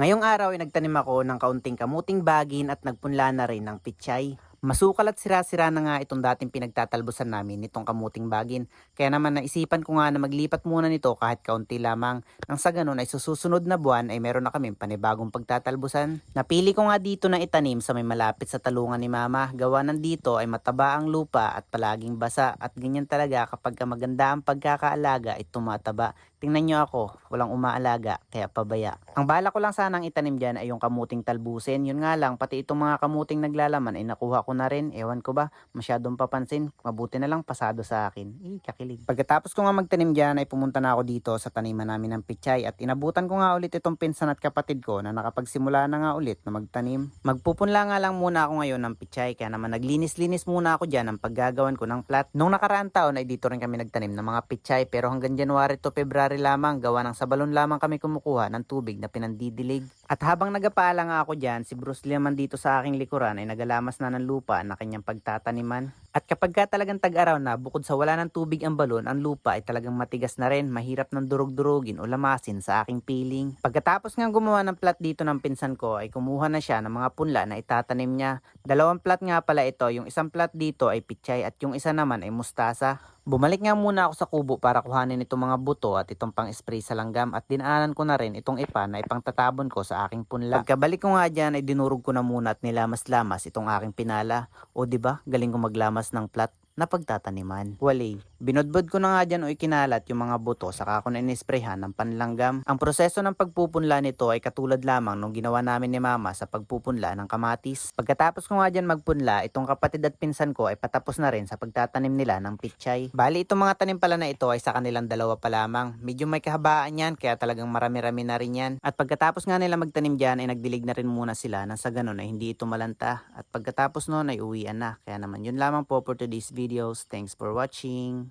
Ngayong araw ay nagtanim ako ng kaunting kamuting bagin at nagpunla na rin ng pichay. Masukal at sira-sira na nga itong dating pinagtatalbusan namin nitong kamuting bagin. Kaya naman naisipan ko nga na maglipat muna nito kahit kaunti lamang. Nang sa ganun ay susunod na buwan ay meron na kaming panibagong pagtatalbusan. Napili ko nga dito na itanim sa may malapit sa talungan ni mama. Gawa ng dito ay mataba ang lupa at palaging basa. At ganyan talaga kapag ka maganda ang pagkakaalaga ay tumataba. Tingnan nyo ako, walang umaalaga, kaya pabaya. Ang bala ko lang sanang itanim dyan ay yung kamuting talbusin. Yun nga lang, pati itong mga kamuting naglalaman ay nakuha ko na rin. Ewan ko ba, masyadong papansin. Mabuti na lang pasado sa akin. Eh, kakilig. Pagkatapos ko nga magtanim dyan ay pumunta na ako dito sa taniman namin ng pichay at inabutan ko nga ulit itong pinsan at kapatid ko na nakapagsimula na nga ulit na magtanim. Magpupunla nga lang muna ako ngayon ng pichay kaya naman naglinis-linis muna ako dyan ng paggagawan ko ng plat. Nung nakaraan taon ay dito rin kami nagtanim ng mga pichay pero hanggang January to February lamang gawa ng sa balon lamang kami kumukuha ng tubig na pinandidilig. At habang nagapaala nga ako dyan, si Bruce Lee naman dito sa aking likuran ay nagalamas na ng lupa na kanyang pagtataniman. At kapag ka talagang tag-araw na, bukod sa wala ng tubig ang balon, ang lupa ay talagang matigas na rin, mahirap ng durog-durugin o lamasin sa aking piling. Pagkatapos nga gumawa ng plat dito ng pinsan ko, ay kumuha na siya ng mga punla na itatanim niya. Dalawang plat nga pala ito, yung isang plat dito ay pichay at yung isa naman ay mustasa. Bumalik nga muna ako sa kubo para kuhanin itong mga buto at itong pang-spray sa langgam at dinaanan ko na rin itong ipa na ipangtatabon ko sa aking punla. Pagkabalik ko nga dyan ay dinurog ko na muna at nilamas-lamas itong aking pinala. O ba galing ko maglamas ng plat na pagtataniman. Wali, binodbod ko na nga dyan o ikinalat yung mga buto saka ko na inisprayhan ng panlanggam. Ang proseso ng pagpupunla nito ay katulad lamang nung ginawa namin ni mama sa pagpupunla ng kamatis. Pagkatapos ko nga dyan magpunla, itong kapatid at pinsan ko ay patapos na rin sa pagtatanim nila ng pichay. Bali itong mga tanim pala na ito ay sa kanilang dalawa pa lamang. Medyo may kahabaan yan kaya talagang marami-rami na rin yan. At pagkatapos nga nila magtanim dyan ay nagdilig na rin muna sila nang sa ganun ay hindi ito malanta. At pagkatapos noon ay uwian na. Kaya naman yun lamang po for today's videos. Thanks for watching.